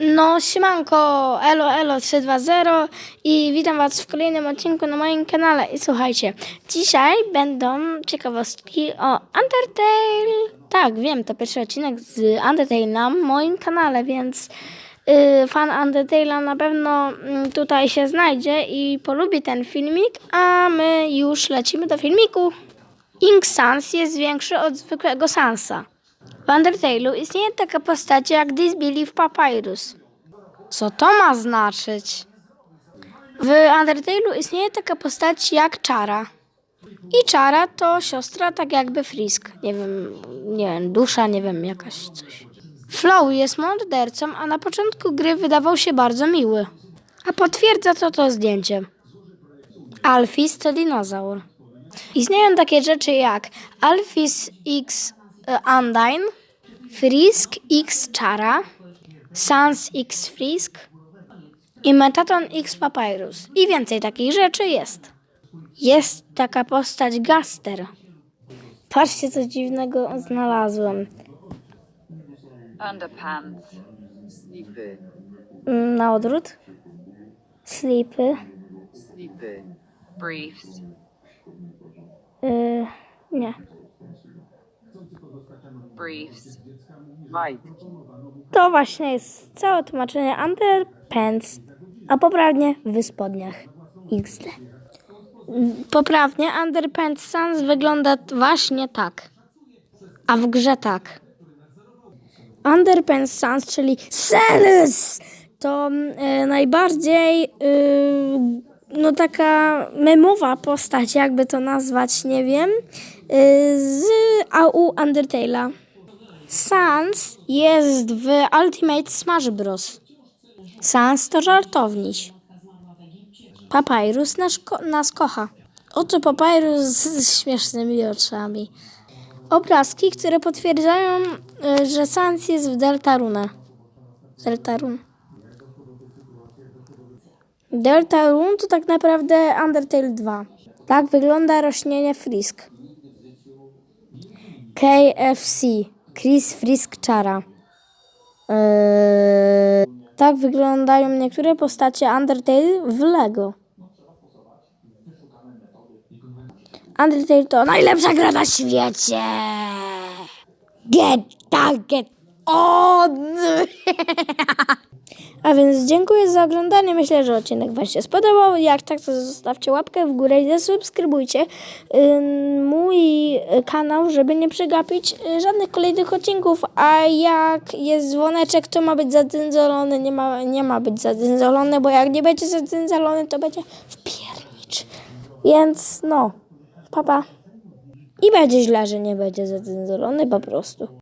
No, siemanko, elo, elo 320 i witam was w kolejnym odcinku na moim kanale. I słuchajcie, dzisiaj będą ciekawostki o Undertale. Tak, wiem, to pierwszy odcinek z Undertale na moim kanale, więc y, fan Undertale'a na pewno mm, tutaj się znajdzie i polubi ten filmik, a my już lecimy do filmiku. Ink Sans jest większy od zwykłego Sansa. W Undertale'u istnieje taka postać jak Disbelief Papyrus. Co to ma znaczyć? W Undertale'u istnieje taka postać jak Czara. I Czara to siostra tak jakby Frisk. Nie wiem, nie wiem, dusza, nie wiem, jakaś coś. Flow jest mordercą, a na początku gry wydawał się bardzo miły. A potwierdza to to zdjęcie. Alfis to dinozaur. Istnieją takie rzeczy jak Alphys X Undyne, Frisk X Chara, Sans X Frisk i Metaton X Papyrus. I więcej takich rzeczy jest. Jest taka postać Gaster. Patrzcie, co dziwnego znalazłem. Underpants. Slipy, Mm, Na odwrót. Slipy. slipy, Briefs. Yy, nie. Briefs. majtki, To właśnie jest całe tłumaczenie underpants, a poprawnie w spodniach XD. Poprawnie underpants sans wygląda właśnie tak, a w grze tak. Underpants sans, czyli Celus, to e, najbardziej e, no taka memowa postać, jakby to nazwać, nie wiem, e, z AU Undertale'a. Sans jest w Ultimate Smash Bros. Sans to żartowniś. Papyrus nas, ko- nas kocha. Oto Papyrus z śmiesznymi oczami. Obrazki, które potwierdzają, y, że Sans jest w Deltarune. Deltarune. Deltarune to tak naprawdę Undertale 2. Tak wygląda rośnienie Frisk. KFC. Chris Frisk Chara. Eee, tak wyglądają niektóre postacie Undertale w Lego. Undertale to najlepsza gra na świecie. Get tak, get on. A więc dziękuję za oglądanie. Myślę, że odcinek Wam się spodobał. Jak tak, to zostawcie łapkę w górę i zasubskrybujcie mój kanał, żeby nie przegapić y, żadnych kolejnych odcinków. A jak jest dzwoneczek, to ma być zadyndolony. Nie ma, nie ma być zadyndolony, bo jak nie będzie zadyndolony, to będzie wpiernicz. Więc no, papa. I będzie źle, że nie będzie zadyndolony po prostu.